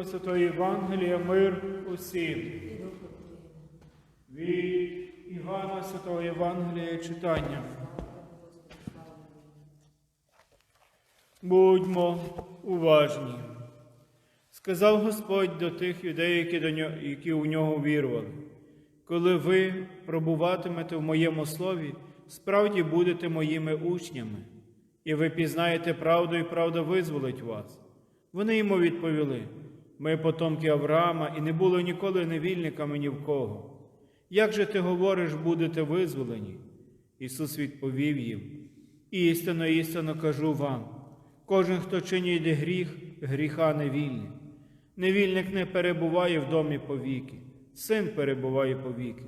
Читаємо Святого Євангелія, мир усім. Від Івана Святого Євангелія читання. Будьмо уважні. Сказав Господь до тих людей, які, до нього, які у нього вірували. Коли ви пробуватимете в моєму слові, справді будете моїми учнями, і ви пізнаєте правду, і правда визволить вас. Вони йому відповіли: ми потомки Авраама і не були ніколи невільниками ні в кого. Як же ти говориш, будете визволені? Ісус відповів їм: істинно, істинно кажу вам: кожен, хто чинить гріх, гріха не вільний. Невільник не перебуває в домі повіки, син перебуває повіки.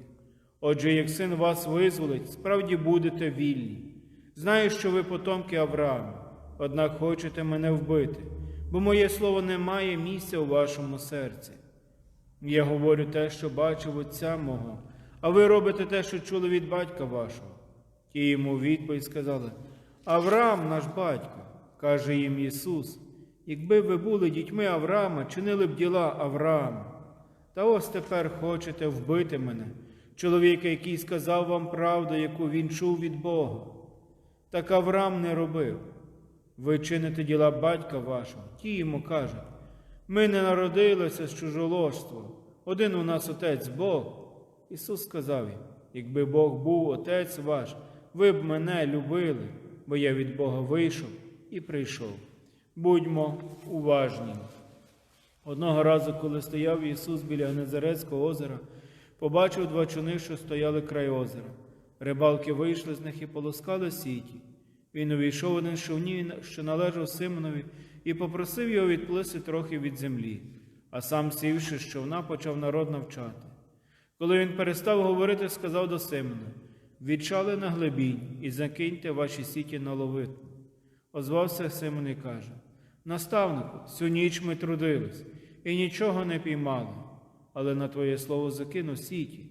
Отже, як син вас визволить, справді будете вільні. Знаю, що ви потомки Авраама, однак хочете мене вбити, бо моє слово не має місця у вашому серці. Я говорю те, що бачив отця мого, а ви робите те, що чули від батька вашого. Ті йому відповідь сказали: Авраам наш батько, каже їм Ісус, якби ви були дітьми Авраама, чинили б діла Авраама. Та ось тепер хочете вбити мене, чоловіка, який сказав вам правду, яку він чув від Бога. Так Авраам не робив. Ви чините діла батька вашого, ті йому кажуть, ми не народилися з чужоложства, один у нас отець Бог. Ісус сказав їм, якби Бог був отець ваш, ви б мене любили, бо я від Бога вийшов і прийшов. Будьмо уважні. Одного разу, коли стояв Ісус біля Гнезарецького озера, побачив два чуни, що стояли край озера. Рибалки вийшли з них і полоскали сіті. Він увійшов один з човнів, що належав Симонові, і попросив його відплисти трохи від землі, а сам, сівши з човна, почав народ навчати. Коли він перестав говорити, сказав до Симона: Відчали на глибінь і закиньте ваші сіті на ловиту. Озвався Симон і каже: Наставнику, всю ніч ми трудились і нічого не піймали, але на твоє слово закинув сіті.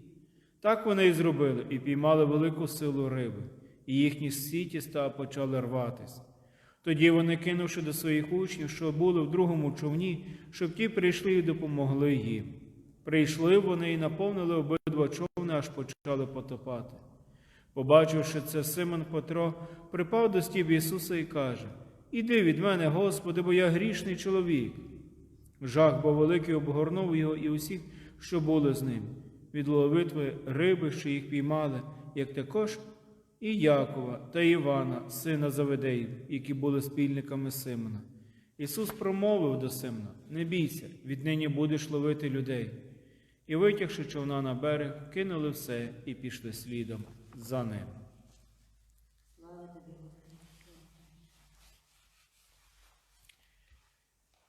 Так вони і зробили, і піймали велику силу риби, і їхні сіті ста почали рватися. Тоді вони, кинувши до своїх учнів, що були в другому човні, щоб ті прийшли і допомогли їм. Прийшли вони і наповнили обидва човни, аж почали потопати. Побачивши це, Симон Петро припав до стів Ісуса і каже: Іди від мене, Господи, бо я грішний чоловік. Жах, бо великий обгорнув його і усіх, що були з ним, від ловитви риби, що їх піймали, як також і Якова та Івана, сина Заведеїв, які були спільниками Симона. Ісус промовив до Симона: Не бійся, віднині будеш ловити людей. І, витягши човна на берег, кинули все і пішли слідом за ним.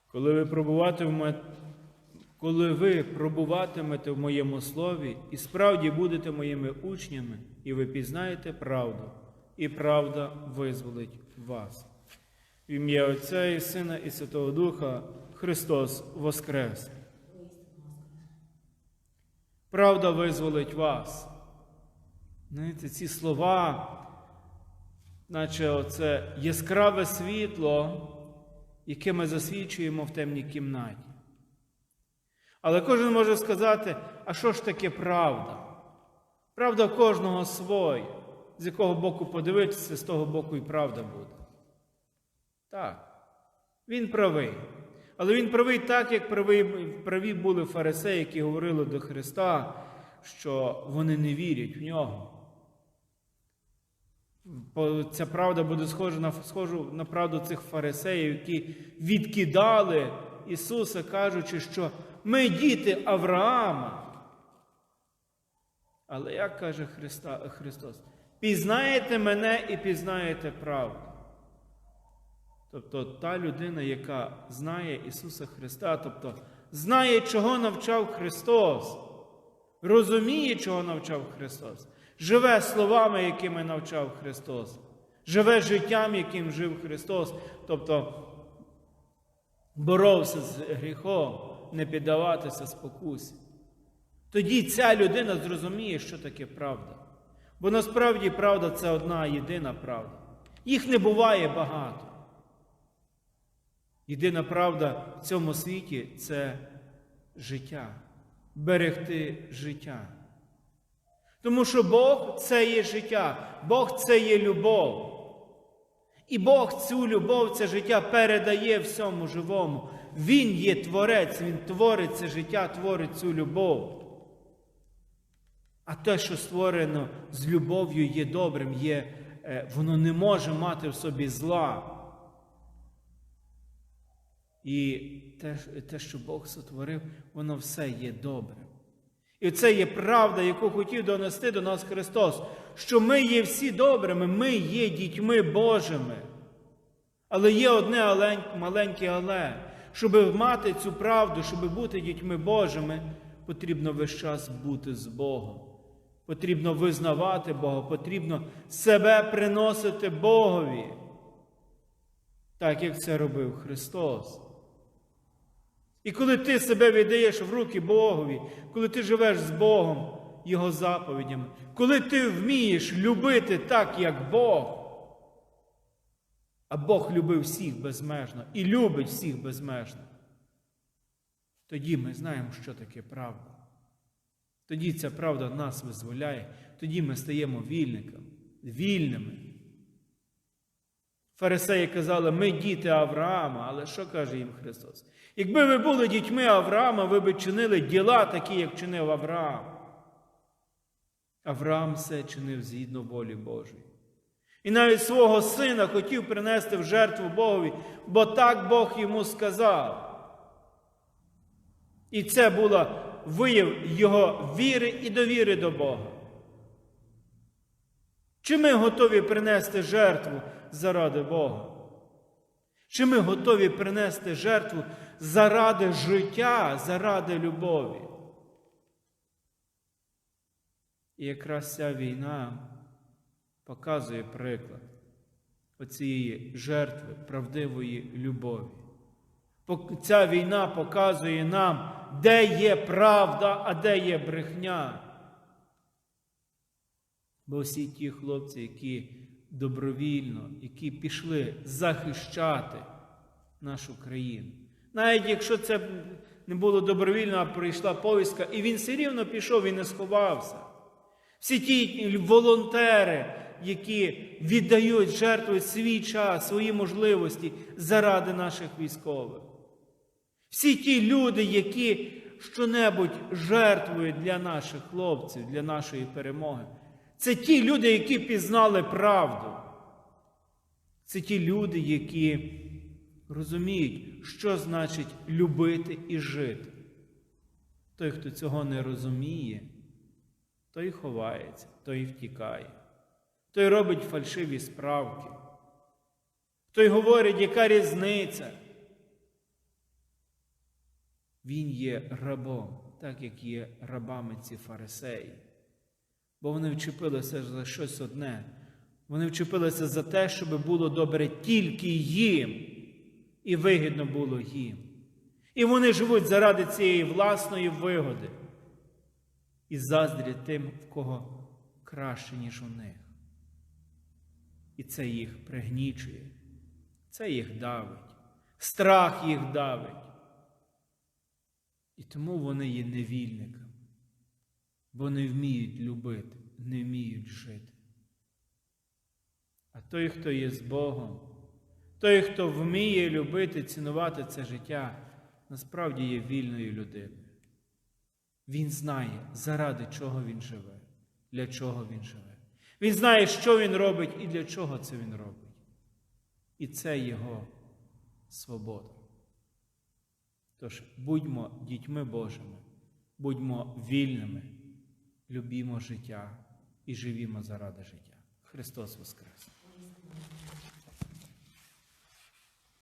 Коли ви пробуватимете, коли ви пробуватимете в моєму слові і справді будете моїми учнями, і ви пізнаєте правду, і правда визволить вас. В ім'я Отця і Сина, і Святого Духа Христос Воскрес. Правда визволить вас. Знаєте, ці слова, наче оце яскраве світло, яке ми засвічуємо в темній кімнаті. Але кожен може сказати, а що ж таке правда? Правда кожного своя, з якого боку подивитися, з того боку і правда буде. Так, він правий. Але він правий так, як праві, праві були фарисеї, які говорили до Христа, що вони не вірять в нього. Ця правда буде схожа на, схожа на правду цих фарисеїв, які відкидали Ісуса, кажучи, що ми діти Авраама. Але як каже Христа, Христос, пізнаєте мене і пізнаєте правду. Тобто та людина, яка знає Ісуса Христа, тобто знає, чого навчав Христос, розуміє, чого навчав Христос, живе словами, якими навчав Христос, живе життям, яким жив Христос, тобто боровся з гріхом, не піддаватися спокусі. Тоді ця людина зрозуміє, що таке правда. Бо насправді правда це одна єдина правда. Їх не буває багато. Єдина правда в цьому світі це життя, берегти життя. Тому що Бог це є життя, Бог це є любов. І Бог цю любов, це життя передає всьому живому. Він є творець, Він творить це життя, творить цю любов. А те, що створено з любов'ю, є добрим, є, е, воно не може мати в собі зла. І те, те, що Бог сотворив, воно все є добрим. І це є правда, яку хотів донести до нас Христос, що ми є всі добрими, ми є дітьми Божими. Але є одне маленьке але. Щоб мати цю правду, щоб бути дітьми Божими, потрібно весь час бути з Богом. Потрібно визнавати Бога, потрібно себе приносити Богові, так як це робив Христос. І коли ти себе віддаєш в руки Богові, коли ти живеш з Богом, Його заповідями, коли ти вмієш любити так, як Бог, а Бог любив всіх безмежно і любить всіх безмежно, тоді ми знаємо, що таке правда. Тоді ця правда нас визволяє, тоді ми стаємо вільниками, вільними. Фарисеї казали, ми діти Авраама, але що каже їм Христос? Якби ви були дітьми Авраама, ви б чинили діла такі, як чинив Авраам. Авраам все чинив згідно волі Божої. І навіть свого сина хотів принести в жертву Богові, бо так Бог йому сказав. І це була вияв його віри і довіри до Бога. Чи ми готові принести жертву заради Бога? Чи ми готові принести жертву заради життя, заради любові? І якраз ця війна показує приклад оцієї жертви правдивої любові. Ця війна показує нам, де є правда, а де є брехня. Бо всі ті хлопці, які добровільно, які пішли захищати нашу країну. Навіть якщо це не було добровільно, а прийшла повістка, і він все рівно пішов і не сховався. Всі ті волонтери, які віддають, жертвують свій час, свої можливості заради наших військових. Всі ті люди, які щонебудь жертвують для наших хлопців, для нашої перемоги. Це ті люди, які пізнали правду. Це ті люди, які розуміють, що значить любити і жити. Той, хто цього не розуміє, той ховається, той втікає, той робить фальшиві справки, той говорить, яка різниця. Він є рабом, так як є рабами ці фарисеї. Бо вони вчепилися за щось одне. Вони вчепилися за те, щоб було добре тільки їм, і вигідно було їм. І вони живуть заради цієї власної вигоди і заздрять тим, в кого краще, ніж у них. І це їх пригнічує, це їх давить, страх їх давить. І тому вони є невільниками, бо не вміють любити, не вміють жити. А той, хто є з Богом, той, хто вміє любити, цінувати це життя, насправді є вільною людиною. Він знає, заради чого він живе, для чого він живе. Він знає, що він робить і для чого це він робить. І це його свобода. Тож будьмо дітьми Божими, будьмо вільними, любімо життя і живімо заради життя. Христос Воскрес!